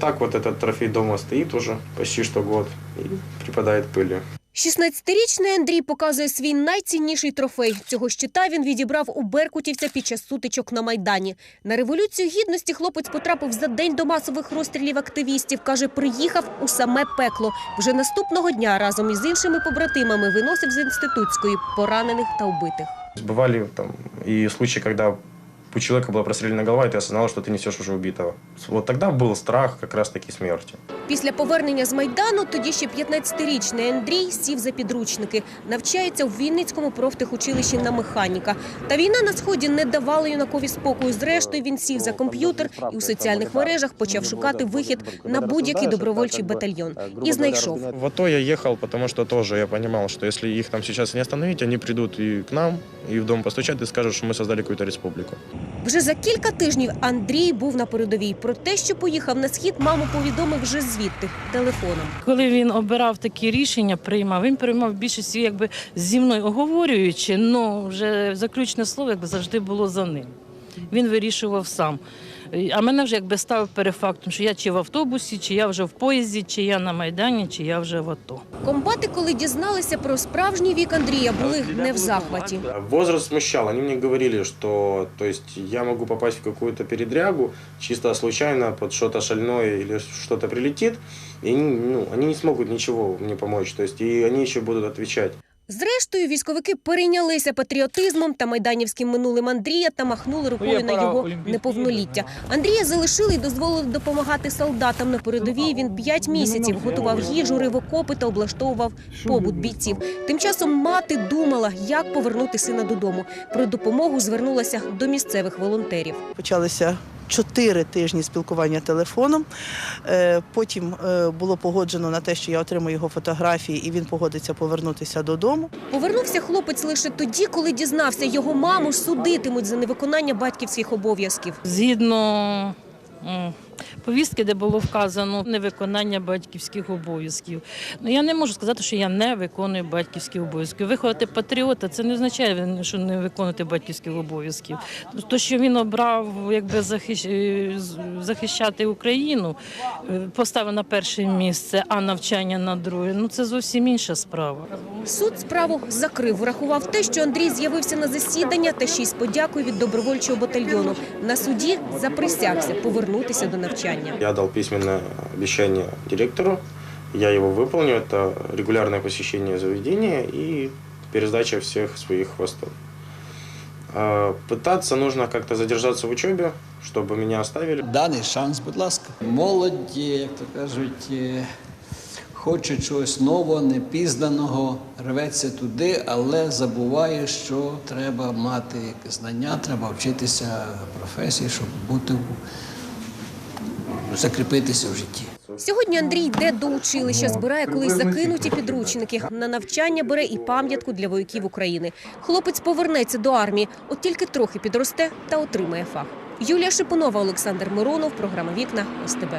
так вот этот трофей дома стоит уже почти что год и припадает пылью. 16-річний Андрій показує свій найцінніший трофей. Цього щита він відібрав у Беркутівця під час сутичок на Майдані. На Революцію Гідності хлопець потрапив за день до масових розстрілів активістів. Каже, приїхав у саме пекло. Вже наступного дня разом із іншими побратимами виносив з інститутської поранених та вбитих. Бывали там и случаи, когда у человека была прострелена голова, и ты осознал, что ты несешь уже убитого. Вот тогда был страх как раз-таки смерти. Після повернення з Майдану тоді ще 15-річний Андрій сів за підручники. Навчається в Вінницькому профтехучилищі на механіка. Та війна на сході не давала юнакові спокою. Зрештою він сів за комп'ютер і у соціальних мережах почав шукати вихід на будь-який добровольчий батальйон. І знайшов. В АТО я ехал, потому что тоже я понимал, что если их там сейчас не остановить, они придут и к нам, и в дом постучат и скажут, что мы создали какую-то республику. Вже за кілька тижнів Андрій був на передовій. Про те, що поїхав на схід, маму повідомив вже звідти телефоном. Коли він обирав такі рішення, приймав, він приймав більшість якби зі мною оговорюючи, але вже заключне слово якби завжди було за ним. Він вирішував сам. А мене вже якби ставив перед фактом, що я чи в автобусі, чи я вже в поїзді, чи я на Майдані, чи я вже в АТО. Комбати, коли дізналися про справжній вік Андрія, були не в захваті. Возраст смущал. Они мне говорили, что то есть, я могу попасть в какую-то передрягу, чисто случайно под что-то шальное или что-то прилетит, ну, они не смогут ничего мне помочь. То есть, и они еще будут отвечать. Зрештою, військовики перейнялися патріотизмом та майданівським минулим Андрія та махнули рукою на його неповноліття. Андрія залишили і дозволили допомагати солдатам на передовій. Він п'ять місяців готував їжу, рив окопи та облаштовував побут бійців. Тим часом мати думала, як повернути сина додому. Про допомогу звернулася до місцевих волонтерів. Почалися чотири тижні спілкування телефоном. Е, Потім е, було погоджено на те, що я отримую його фотографії, і він погодиться повернутися додому. Повернувся хлопець лише тоді, коли дізнався, його маму судитимуть за невиконання батьківських обов'язків. Згідно повістки, де було вказано невиконання батьківських обов'язків. Ну я не можу сказати, що я не виконую батьківські обов'язки. Виховати патріота це не означає, що не виконувати батьківських обов'язків. То, що він обрав, якби захищ... е, захищати Україну, е, поставив на перше місце, а навчання на друге. Ну це зовсім інша справа. Суд справу закрив. Врахував те, що Андрій з'явився на засідання та з подякою від добровольчого батальйону. На суді заприсягся повернутися до навчання Я дал письменное обещание директору, я его выполню. Это регулярное посещение заведения и пересдача всех своих хвостов. А, Пытаться нужно как-то задержаться в учебе, чтобы меня оставили. Даний шанс, будь ласка. Молодь, як то кажуть, е, хоче чогось нового, непізнаного, рветься туди, але забуває, що треба мати якесь знання, треба вчитися професії, щоб бути закріпитися в житті. Сьогодні Андрій йде до училища, збирає колись закинуті підручники. На навчання бере і пам'ятку для вояків України. Хлопець повернеться до армії, от тільки трохи підросте та отримає фах. Юлія Шипунова, Олександр Миронов, програма Вікна СТБ.